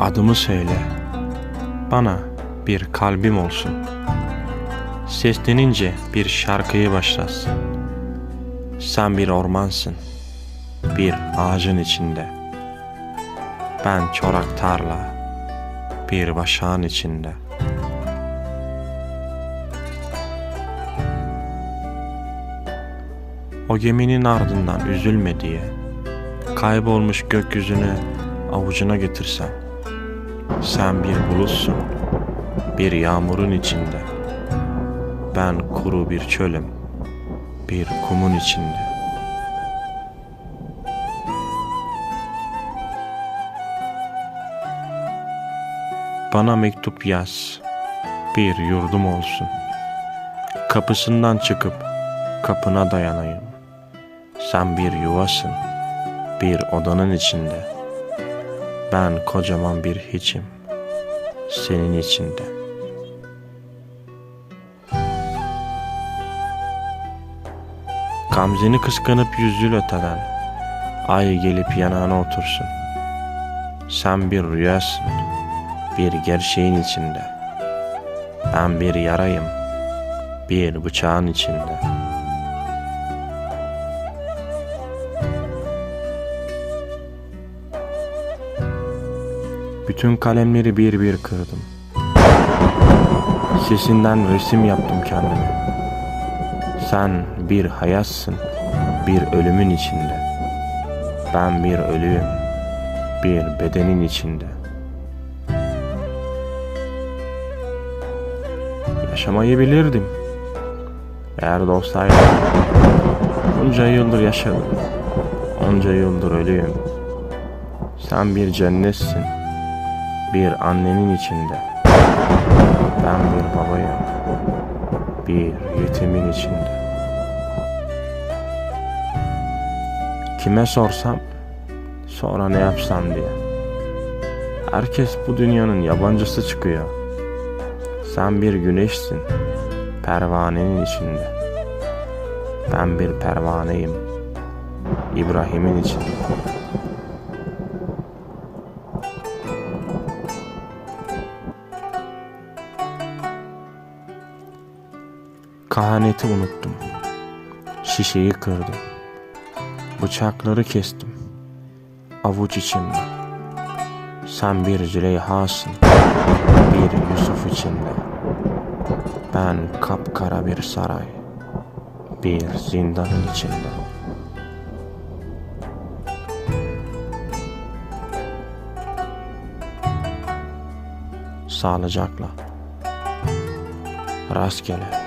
adımı söyle. Bana bir kalbim olsun. Seslenince bir şarkıyı başlasın. Sen bir ormansın, bir ağacın içinde. Ben çorak tarla, bir başağın içinde. O geminin ardından üzülme diye kaybolmuş gökyüzünü avucuna getirsen. Sen bir bulutsun, bir yağmurun içinde. Ben kuru bir çölüm, bir kumun içinde. Bana mektup yaz, bir yurdum olsun. Kapısından çıkıp kapına dayanayım. Sen bir yuvasın, bir odanın içinde. Ben kocaman bir hiçim, senin içinde. Gamzeni kıskanıp yüzül öteden, ay gelip yanağına otursun. Sen bir rüyasın, bir gerçeğin içinde. Ben bir yarayım, bir bıçağın içinde. Bütün kalemleri bir bir kırdım. Sesinden resim yaptım kendime. Sen bir hayatsın, bir ölümün içinde. Ben bir ölüyüm, bir bedenin içinde. Yaşamayı bilirdim. Eğer dostaydım. Onca yıldır yaşadım. Onca yıldır ölüyüm. Sen bir cennetsin. Bir annenin içinde. Ben bir babayım. Bir yetimin içinde. Kime sorsam sonra ne yapsam diye. Herkes bu dünyanın yabancısı çıkıyor. Sen bir güneşsin. Pervanenin içinde. Ben bir pervaneyim. İbrahim'in içinde. Kahaneti unuttum. Şişeyi kırdım. Bıçakları kestim. Avuç içimde. Sen bir Züleyha'sın. Bir Yusuf içinde. Ben kapkara bir saray. Bir zindanın içinde. Sağlıcakla. Rastgele.